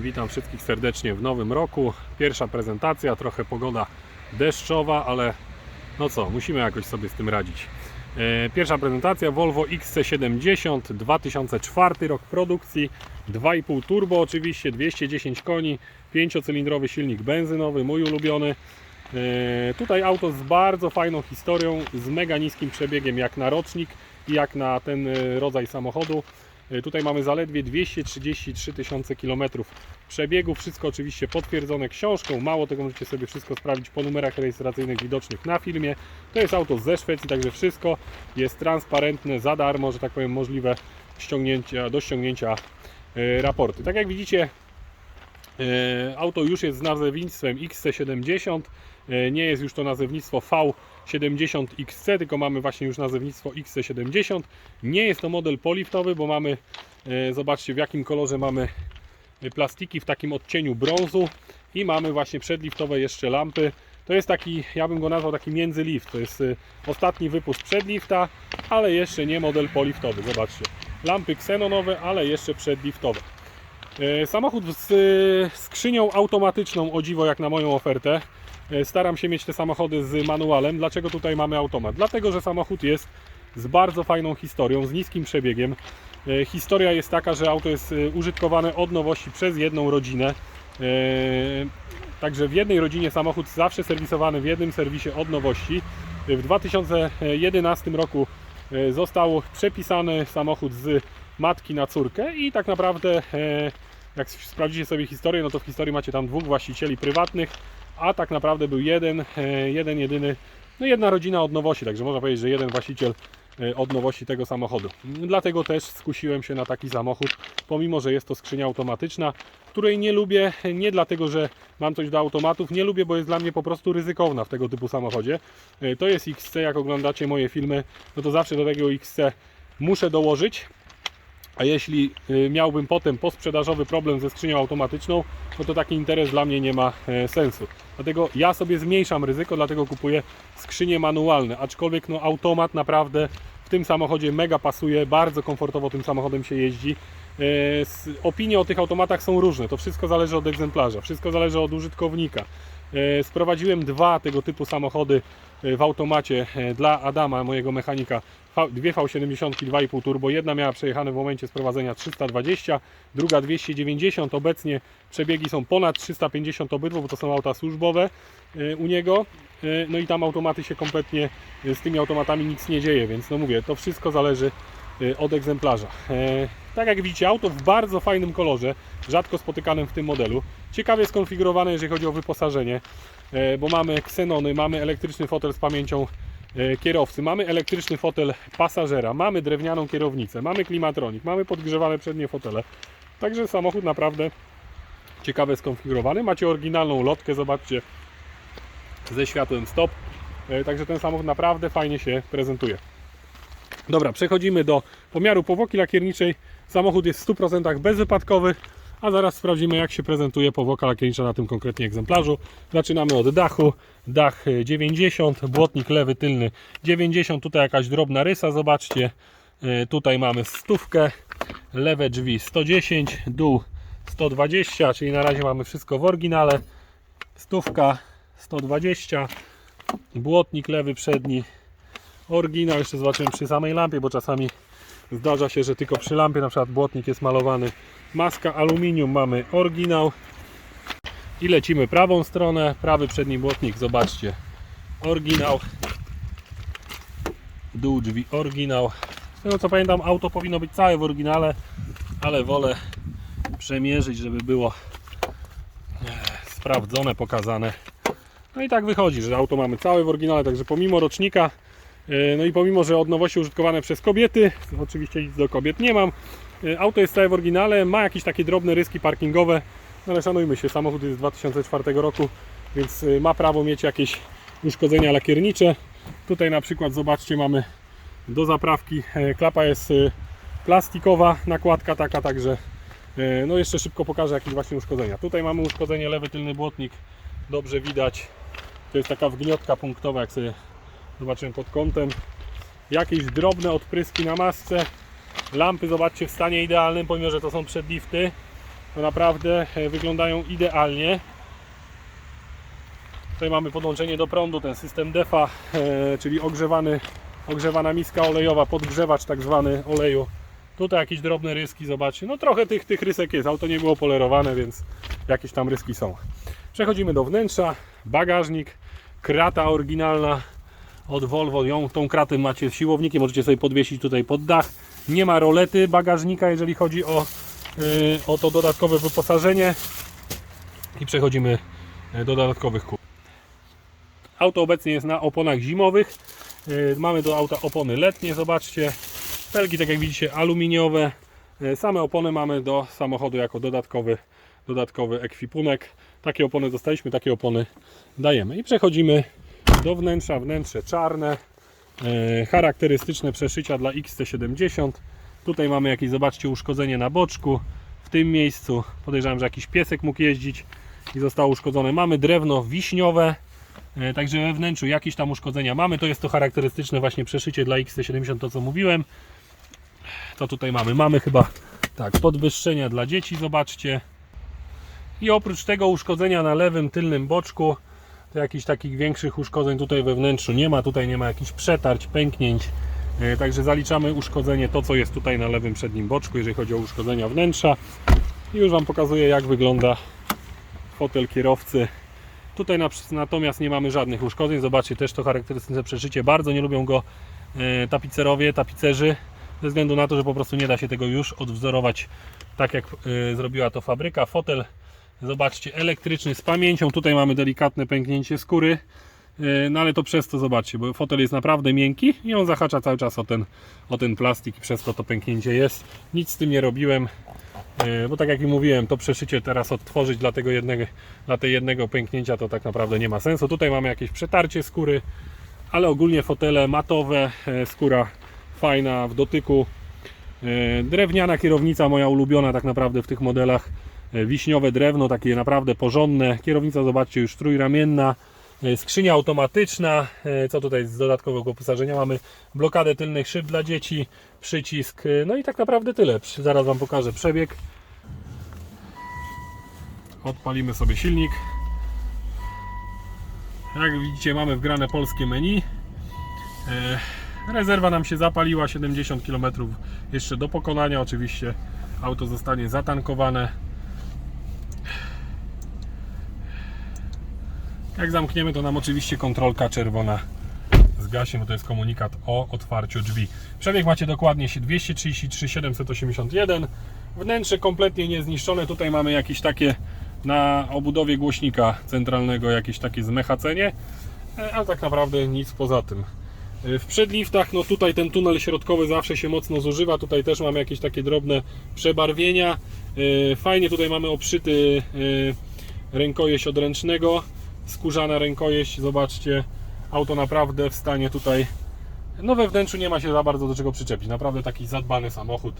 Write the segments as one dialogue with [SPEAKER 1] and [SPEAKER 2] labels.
[SPEAKER 1] Witam wszystkich serdecznie w nowym roku. Pierwsza prezentacja, trochę pogoda deszczowa, ale no co, musimy jakoś sobie z tym radzić. E, Pierwsza prezentacja Volvo XC70 2004 rok produkcji 2,5 turbo oczywiście, 210 koni, 5-cylindrowy silnik benzynowy, mój ulubiony. E, Tutaj auto z bardzo fajną historią, z mega niskim przebiegiem jak na rocznik i jak na ten e, rodzaj samochodu. E, Tutaj mamy zaledwie 233 tysiące kilometrów przebiegu. Wszystko oczywiście potwierdzone książką. Mało tego możecie sobie wszystko sprawdzić po numerach rejestracyjnych widocznych na filmie. To jest auto ze Szwecji, także wszystko jest transparentne, za darmo, że tak powiem, możliwe ściągnięcia, do ściągnięcia e, raporty. Tak jak widzicie, E, Auto już jest z nazewnictwem XC70. E, Nie jest już to nazewnictwo V70XC, tylko mamy właśnie już nazewnictwo XC70. Nie jest to model poliftowy, bo mamy, e, zobaczcie w jakim kolorze mamy e, plastiki w takim odcieniu brązu i mamy właśnie przedliftowe jeszcze lampy. To jest taki, ja bym go nazwał taki międzylift. To jest e, ostatni wypust przedlifta, ale jeszcze nie model poliftowy. Zobaczcie. Lampy ksenonowe, ale jeszcze przedliftowe. Samochód z skrzynią automatyczną, o dziwo jak na moją ofertę. E, Staram się mieć te samochody z manualem. Dlaczego tutaj mamy automat? Dlatego, że samochód jest z bardzo fajną historią, z niskim przebiegiem. E, Historia jest taka, że auto jest e, użytkowane od nowości przez jedną rodzinę. Także w jednej rodzinie samochód zawsze serwisowany w jednym serwisie od nowości. W 2011 roku został przepisany samochód z matki na córkę i tak naprawdę jak sprawdzicie sobie historię, no to w historii macie tam dwóch właścicieli prywatnych, a tak naprawdę był jeden, e, jeden jedyny, no jedna rodzina od nowości, także można powiedzieć, że jeden właściciel e, od nowości tego samochodu. Dlatego też skusiłem się na taki samochód, pomimo że jest to skrzynia automatyczna, której nie lubię, nie dlatego, że mam coś do automatów, nie lubię, bo jest dla mnie po prostu ryzykowna w tego typu samochodzie. E, To jest XC, jak oglądacie moje filmy, no to zawsze do tego XC muszę dołożyć, a jeśli y, miałbym potem posprzedażowy problem ze skrzynią automatyczną, no to taki interes dla mnie nie ma e, sensu. Dlatego ja sobie zmniejszam ryzyko, dlatego kupuję skrzynie manualne. Aczkolwiek no, automat naprawdę w tym samochodzie mega pasuje, bardzo komfortowo tym samochodem się jeździ. E, Opinie o tych automatach są różne, to wszystko zależy od egzemplarza, wszystko zależy od użytkownika. E, Sprowadziłem dwa tego typu samochody e, w automacie e, dla Adama, mojego mechanika. Dwie V70 2,5 turbo. Jedna miała przejechane w momencie sprowadzenia 320, druga 290. Obecnie przebiegi są ponad 350 obydwu, bo to są auta służbowe u niego. No i tam automaty się kompletnie, z tymi automatami nic nie dzieje, więc no mówię, to wszystko zależy od egzemplarza. Tak jak widzicie, auto w bardzo fajnym kolorze, rzadko spotykanym w tym modelu. Ciekawie skonfigurowane, jeżeli chodzi o wyposażenie, e, bo mamy ksenony, mamy elektryczny fotel z pamięcią e, kierowcy, mamy elektryczny fotel pasażera, mamy drewnianą kierownicę, mamy klimatronik, mamy podgrzewane przednie fotele. Także samochód naprawdę ciekawe skonfigurowany. Macie oryginalną lotkę, zobaczcie, ze światłem stop. E, Także ten samochód naprawdę fajnie się prezentuje. Dobra, przechodzimy do pomiaru powłoki lakierniczej. Samochód jest w 100% bezwypadkowy, a zaraz sprawdzimy jak się prezentuje powłoka lakiernicza na tym konkretnie egzemplarzu. Zaczynamy od dachu. Dach e, 90, błotnik lewy tylny 90, tutaj jakaś drobna rysa, zobaczcie. E, Tutaj mamy stówkę, lewe drzwi 110, dół 120, czyli na razie mamy wszystko w oryginale. Stówka 120, błotnik lewy przedni oryginał, jeszcze zobaczymy przy samej lampie, bo czasami zdarza się, że tylko przy lampie na przykład błotnik jest malowany. Maska aluminium mamy oryginał. I lecimy prawą stronę, prawy przedni błotnik, zobaczcie, oryginał. Dół drzwi oryginał. Z tego co pamiętam auto powinno być całe w oryginale, ale wolę przemierzyć, żeby było e, sprawdzone, pokazane. No i tak wychodzi, że auto mamy całe w oryginale, także pomimo rocznika, no i pomimo, że od nowości użytkowane przez kobiety, oczywiście nic do kobiet nie mam, e, auto jest całe w oryginale, ma jakieś takie drobne ryski parkingowe, no ale szanujmy się, samochód jest z 2004 roku, więc e, ma prawo mieć jakieś uszkodzenia lakiernicze. Tutaj na przykład zobaczcie, mamy do zaprawki, e, klapa jest e, plastikowa, nakładka taka, także e, no jeszcze szybko pokażę jakieś właśnie uszkodzenia. Tutaj mamy uszkodzenie lewy tylny błotnik, dobrze widać. To jest taka wgniotka punktowa, jak sobie zobaczymy pod kątem. Jakieś drobne odpryski na masce. Lampy zobaczcie w stanie idealnym, pomimo że to są przedlifty. to naprawdę e, wyglądają idealnie. Tutaj mamy podłączenie do prądu, ten system DEFA, e, czyli ogrzewany, ogrzewana miska olejowa, podgrzewacz tak zwany oleju. Tutaj jakieś drobne ryski, zobaczcie. No trochę tych, tych rysek jest, auto nie było polerowane, więc jakieś tam ryski są. Przechodzimy do wnętrza, bagażnik, krata oryginalna od Volvo. Ją, tą kratę macie z siłownikiem, możecie sobie podwiesić tutaj pod dach. Nie ma rolety bagażnika, jeżeli chodzi o, yy, o to dodatkowe wyposażenie. I przechodzimy e, do dodatkowych kół. Auto obecnie jest na oponach zimowych. Yy, Mamy do auta opony letnie, zobaczcie. Felgi, tak jak widzicie, aluminiowe. Same opony mamy do samochodu jako dodatkowy, dodatkowy ekwipunek. Takie opony dostaliśmy, takie opony dajemy. I przechodzimy do wnętrza. Wnętrze czarne. Yy, Charakterystyczne przeszycia dla XT70. Tutaj mamy jakieś, zobaczcie, uszkodzenie na boczku. W tym miejscu podejrzewam, że jakiś piesek mógł jeździć i zostało uszkodzone. Mamy drewno wiśniowe. E, Także we wnętrzu jakieś tam uszkodzenia mamy. To jest to charakterystyczne właśnie przeszycie dla XT70, to co mówiłem. Co tutaj mamy? Mamy chyba tak, podwyższenia dla dzieci, zobaczcie. I oprócz tego uszkodzenia na lewym tylnym boczku, to jakichś takich większych uszkodzeń tutaj we wnętrzu nie ma. Tutaj nie ma jakichś przetarć, pęknięć. E, Także zaliczamy uszkodzenie, to co jest tutaj na lewym przednim boczku, jeżeli chodzi o uszkodzenia wnętrza. I już Wam pokazuję jak wygląda fotel kierowcy. Tutaj na, natomiast nie mamy żadnych uszkodzeń. Zobaczcie też to charakterystyczne przeszycie. Bardzo nie lubią go e, tapicerowie, tapicerzy, ze względu na to, że po prostu nie da się tego już odwzorować tak jak e, zrobiła to fabryka. Fotel, zobaczcie, elektryczny z pamięcią. Tutaj mamy delikatne pęknięcie skóry. E, No ale to przez to zobaczcie, bo fotel jest naprawdę miękki i on zahacza cały czas o ten, o ten plastik i przez to to pęknięcie jest. Nic z tym nie robiłem. E, Bo tak jak i mówiłem, to przeszycie teraz odtworzyć dla tego jednego, dla tej jednego pęknięcia to tak naprawdę nie ma sensu. Tutaj mamy jakieś przetarcie skóry, ale ogólnie fotele matowe, e, skóra fajna w dotyku. Drewniana kierownica, moja ulubiona tak naprawdę w tych modelach. E, Wiśniowe drewno, takie naprawdę porządne. Kierownica, zobaczcie, już trójramienna. E, Skrzynia automatyczna. E, Co tutaj z dodatkowego wyposażenia? Mamy blokadę tylnych szyb dla dzieci, przycisk. No i tak naprawdę tyle. Zaraz Wam pokażę przebieg. Odpalimy sobie silnik. Jak widzicie, mamy wgrane polskie menu. Rezerwa nam się zapaliła, 70 km jeszcze do pokonania. Oczywiście auto zostanie zatankowane. Jak zamkniemy, to nam oczywiście kontrolka czerwona zgaśnie, bo to jest komunikat o otwarciu drzwi. Przebieg macie dokładnie 233 781. Wnętrze kompletnie niezniszczone. Tutaj mamy jakieś takie na obudowie głośnika centralnego jakieś takie zmechacenie, ale tak naprawdę nic poza tym. E, W przedliftach, no tutaj ten tunel środkowy zawsze się mocno zużywa. Tutaj też mamy jakieś takie drobne przebarwienia. E, Fajnie tutaj mamy obszyty e, rękojeść odręcznego. Skórzana rękojeść, zobaczcie. Auto naprawdę w stanie tutaj. No we wnętrzu nie ma się za bardzo do czego przyczepić. Naprawdę taki zadbany samochód.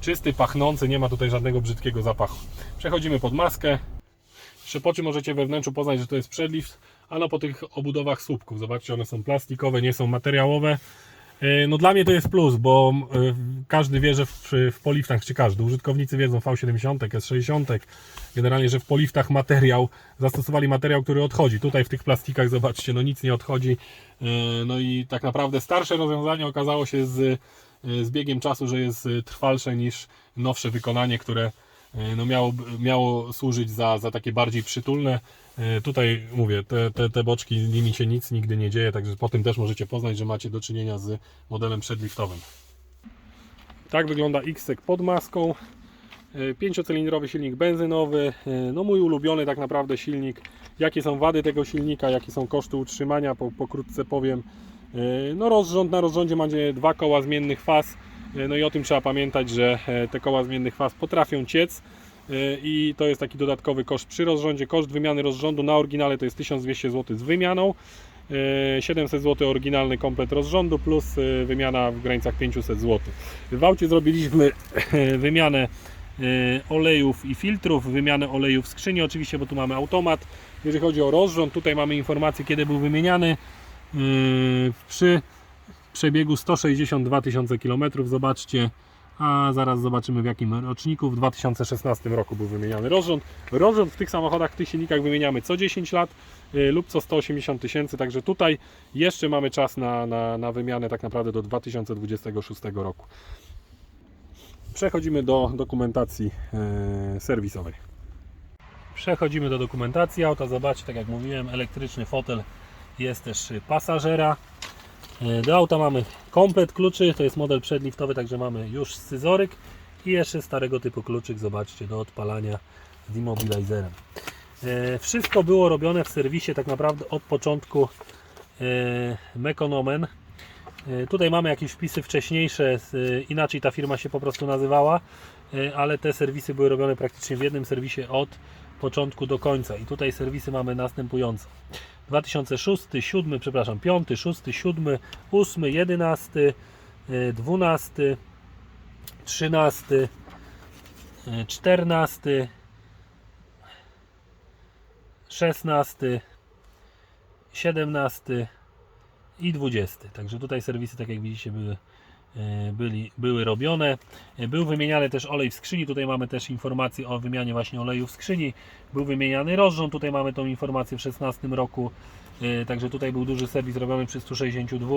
[SPEAKER 1] Czysty, pachnący, nie ma tutaj żadnego brzydkiego zapachu. Przechodzimy pod maskę. Jeszcze po czym możecie we wnętrzu poznać, że to jest przedlift, a no po tych obudowach słupków. Zobaczcie, one są plastikowe, nie są materiałowe. E, No dla mnie to jest plus, bo e, każdy wie, że w, w poliftach, czy każdy, użytkownicy wiedzą V70, S60, generalnie, że w poliftach materiał, zastosowali materiał, który odchodzi. Tutaj w tych plastikach, zobaczcie, no nic nie odchodzi. E, No i tak naprawdę starsze rozwiązanie okazało się z, z biegiem czasu, że jest trwalsze niż nowsze wykonanie, które no miało, miało służyć za, za takie bardziej przytulne. E, Tutaj mówię, te, te, te boczki, z nimi się nic nigdy nie dzieje, także po tym też możecie poznać, że macie do czynienia z modelem przedliftowym. Tak wygląda X-Tech pod maską. E, Pięciocylindrowy silnik benzynowy, e, no mój ulubiony tak naprawdę silnik. Jakie są wady tego silnika, jakie są koszty utrzymania, po, pokrótce powiem. E, No rozrząd na rozrządzie macie dwa koła zmiennych faz, E, no i o tym trzeba pamiętać, że e, te koła zmiennych faz potrafią ciec e, i to jest taki dodatkowy koszt przy rozrządzie. Koszt wymiany rozrządu na oryginale to jest 1200 zł z wymianą. E, 700 zł oryginalny komplet rozrządu plus e, wymiana w granicach 500 zł. W aucie zrobiliśmy wymianę e, olejów i filtrów, wymianę olejów w skrzyni oczywiście, bo tu mamy automat. Jeżeli chodzi o rozrząd, tutaj mamy informację kiedy był wymieniany. Przy przebiegu 162 tysiące km, zobaczcie, a zaraz zobaczymy w jakim roczniku. W 2016 roku był wymieniany rozrząd. Rozrząd w tych samochodach, w tych silnikach wymieniamy co 10 lat y, lub co 180 tysięcy, także tutaj jeszcze mamy czas na, na, na wymianę tak naprawdę do 2026 roku. Przechodzimy do dokumentacji e, serwisowej. Przechodzimy do dokumentacji auta. Zobaczcie, tak jak mówiłem, elektryczny fotel jest też pasażera. E, Do auta mamy komplet kluczy, to jest model przedliftowy, także mamy już scyzoryk i jeszcze starego typu kluczyk, zobaczcie, do odpalania z immobilizerem. E, Wszystko było robione w serwisie tak naprawdę od początku e, Mekonomen. Tutaj mamy jakieś wpisy wcześniejsze, inaczej ta firma się po prostu nazywała, ale te serwisy były robione praktycznie w jednym serwisie od początku do końca. I tutaj serwisy mamy następujące. 2006, 7, przepraszam, 5, 6, 7, 8, 11, e, 12, 13, e, 14, 16, 17 i 20. Także tutaj serwisy, tak jak widzicie, były, byli, były robione. E, Był wymieniany też olej w skrzyni. Tutaj mamy też informację o wymianie właśnie oleju w skrzyni. Był wymieniany rozrząd. Tutaj mamy tą informację w 16 roku. E, Także tutaj był duży serwis robiony przy 162.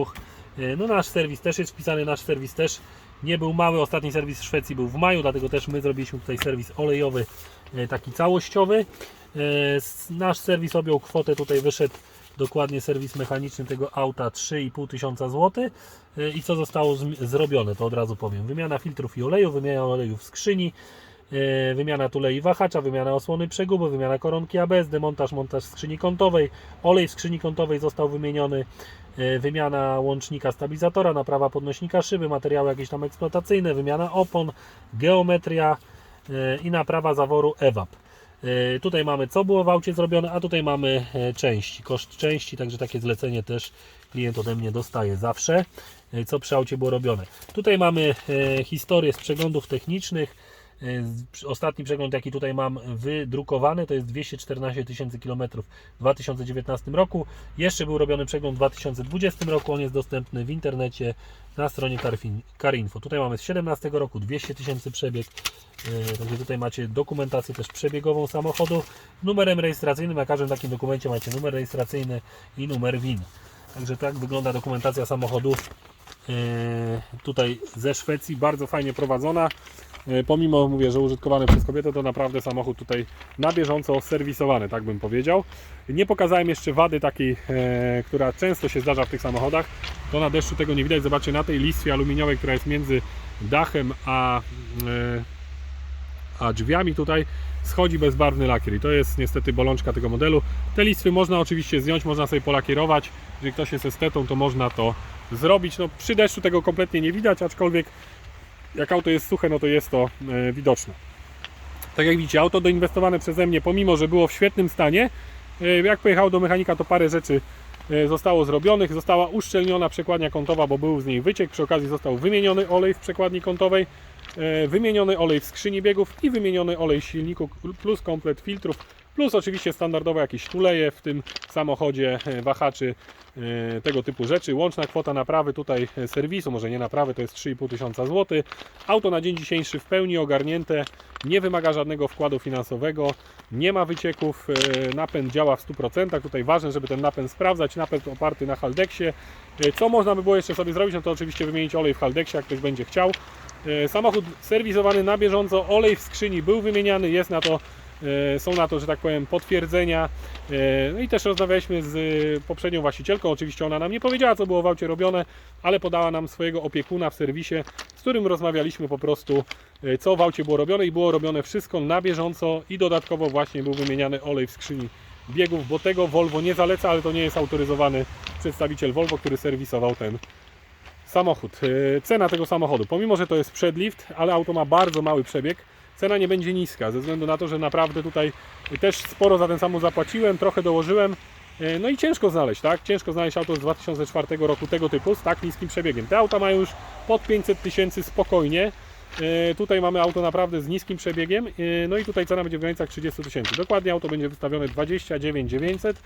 [SPEAKER 1] E, No nasz serwis też jest wpisany. Nasz serwis też nie był mały. Ostatni serwis w Szwecji był w maju, dlatego też my zrobiliśmy tutaj serwis olejowy, e, taki całościowy. E, Nasz serwis objął kwotę, tutaj wyszedł dokładnie serwis mechaniczny tego auta 3,5 tysiąca złotych. E, I co zostało zrobione, to od razu powiem. Wymiana filtrów i oleju, wymiana oleju w skrzyni, e, wymiana tulei wahacza, wymiana osłony przeguby, wymiana koronki ABS, demontaż, montaż skrzyni kątowej, olej w skrzyni kątowej został wymieniony, e, wymiana łącznika stabilizatora, naprawa podnośnika szyby, materiały jakieś tam eksploatacyjne, wymiana opon, geometria i naprawa zaworu EWAP. E, Tutaj mamy co było w aucie zrobione, a tutaj mamy e, części, koszt części, także takie zlecenie też klient ode mnie dostaje zawsze, e, co przy aucie było robione. Tutaj mamy historię z przeglądów technicznych. Z- Ostatni przegląd, jaki tutaj mam wydrukowany, to jest 214 tysięcy kilometrów w 2019 roku. Jeszcze był robiony przegląd w 2020 roku. On jest dostępny w internecie na stronie Carinfo. Tutaj mamy z 17 roku 200 tysięcy przebieg. E, Także tutaj macie dokumentację też przebiegową samochodu. Numerem rejestracyjnym, na każdym takim dokumencie macie numer rejestracyjny i numer WIN. Także tak wygląda dokumentacja samochodu tutaj ze Szwecji, bardzo fajnie prowadzona. E, Pomimo, mówię, że użytkowany przez kobietę, to naprawdę samochód tutaj na bieżąco serwisowany, tak bym powiedział. Nie pokazałem jeszcze wady takiej, e, która często się zdarza w tych samochodach. To na deszczu tego nie widać. Zobaczcie na tej listwie aluminiowej, która jest między dachem a, e, a drzwiami tutaj schodzi bezbarwny lakier i to jest niestety bolączka tego modelu. Te listwy można oczywiście zdjąć, można sobie polakierować. Jeżeli ktoś jest estetą, to można to zrobić. No, przy deszczu tego kompletnie nie widać, aczkolwiek jak auto jest suche, no to jest to e, widoczne. Tak jak widzicie, auto doinwestowane przeze mnie, pomimo że było w świetnym stanie, e, jak pojechało do mechanika, to parę rzeczy e, zostało zrobionych. Została uszczelniona przekładnia kątowa, bo był z niej wyciek. Przy okazji został wymieniony olej w przekładni kątowej, wymieniony olej w skrzyni biegów i wymieniony olej w silniku plus komplet filtrów. Plus oczywiście standardowe jakieś tuleje w tym samochodzie, e, wahaczy, e, tego typu rzeczy. Łączna kwota naprawy tutaj e, serwisu, może nie naprawy, to jest 3,5 tysiąca złotych. Auto na dzień dzisiejszy w pełni ogarnięte, nie wymaga żadnego wkładu finansowego, nie ma wycieków, napęd działa w 100%. Tutaj ważne, żeby ten napęd sprawdzać, napęd oparty na Haldexie. E, Co można by było jeszcze sobie zrobić, no to oczywiście wymienić olej w Haldexie, jak ktoś będzie chciał. Samochód serwisowany na bieżąco, olej w skrzyni był wymieniany, jest na to, są na to, że tak powiem, potwierdzenia. E, No i też rozmawialiśmy z e, poprzednią właścicielką, oczywiście ona nam nie powiedziała, co było w aucie robione, ale podała nam swojego opiekuna w serwisie, z którym rozmawialiśmy po prostu, e, co w aucie było robione i było robione wszystko na bieżąco i dodatkowo właśnie był wymieniany olej w skrzyni biegów, bo tego Volvo nie zaleca, ale to nie jest autoryzowany przedstawiciel Volvo, który serwisował ten samochód. E, Cena tego samochodu, pomimo że to jest przedlift, ale auto ma bardzo mały przebieg, cena nie będzie niska, ze względu na to, że naprawdę tutaj też sporo za ten samochód zapłaciłem, trochę dołożyłem. E, No i ciężko znaleźć, tak? Ciężko znaleźć auto z 2004 roku tego typu z tak niskim przebiegiem. Te auta mają już pod 500 tysięcy spokojnie. E, Tutaj mamy auto naprawdę z niskim przebiegiem. E, No i tutaj cena będzie w granicach 30 tysięcy. Dokładnie auto będzie wystawione 29 900.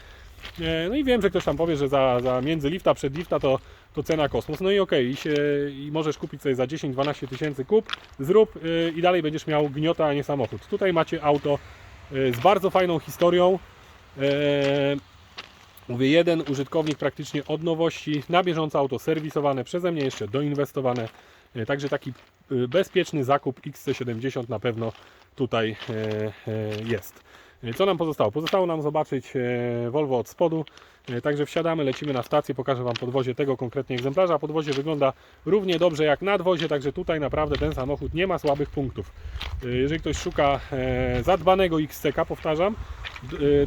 [SPEAKER 1] E, No i wiem, że ktoś tam powie, że za, za między lifta, przed lifta to, to cena kosmos. No i okej, i, się, i możesz kupić sobie za 10-12 tysięcy kup, zrób y, i dalej będziesz miał gniota, a nie samochód. Tutaj macie auto y, z bardzo fajną historią. E, Mówię, jeden użytkownik praktycznie od nowości, na bieżąco auto serwisowane przeze mnie, jeszcze doinwestowane. E, Także taki y, bezpieczny zakup XC70 na pewno tutaj jest. Co nam pozostało? Pozostało nam zobaczyć e, Volvo od spodu. E, Także wsiadamy, lecimy na stację, pokażę Wam podwozie tego konkretnie egzemplarza. Podwozie wygląda równie dobrze jak nadwozie, także tutaj naprawdę ten samochód nie ma słabych punktów. E, Jeżeli ktoś szuka zadbanego XCK, powtarzam,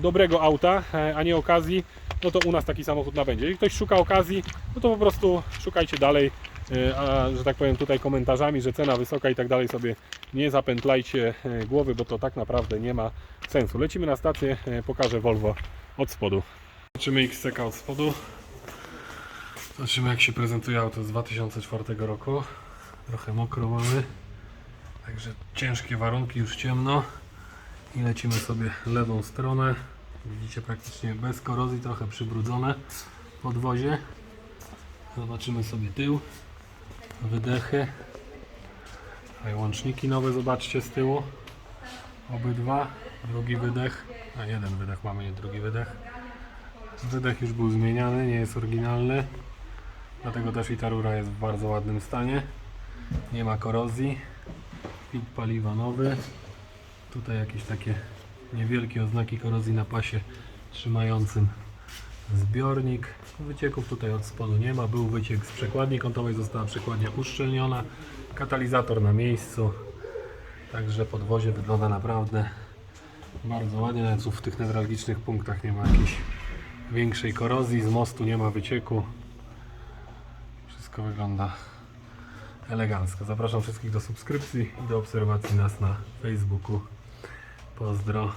[SPEAKER 1] dobrego auta, a nie okazji, no to u nas taki samochód nabędzie. Jeżeli ktoś szuka okazji, no to po prostu szukajcie dalej, a że tak powiem tutaj komentarzami, że cena wysoka i tak dalej sobie nie zapętlajcie e, głowy, bo to tak naprawdę nie ma sensu. Lecimy na stację, e, pokażę Volvo od spodu. Zobaczymy XCK od spodu. Zobaczymy jak się prezentuje auto z 2004 roku. Trochę mokro mamy. Także ciężkie warunki, już ciemno. I lecimy sobie lewą stronę. Widzicie praktycznie bez korozji, trochę przybrudzone podwozie. Zobaczymy sobie tył, wydechy. Tutaj łączniki nowe, zobaczcie z tyłu. Obydwa, drugi wydech, a jeden wydech mamy, nie drugi wydech. Wydech już był zmieniany, nie jest oryginalny. Dlatego też i ta rura jest w bardzo ładnym stanie. Nie ma korozji. Pit paliwa nowy. Tutaj jakieś takie niewielkie oznaki korozji na pasie trzymającym zbiornik. Wycieków tutaj od spodu nie ma. Był wyciek z przekładni kątowej, została przekładnia uszczelniona. Katalizator na miejscu. Także podwozie wygląda naprawdę bardzo ładnie. Nawet w tych newralgicznych punktach nie ma jakiejś większej korozji. Z mostu nie ma wycieku. Wszystko wygląda elegancko. Zapraszam wszystkich do subskrypcji i do obserwacji nas na Facebooku. Pozdro.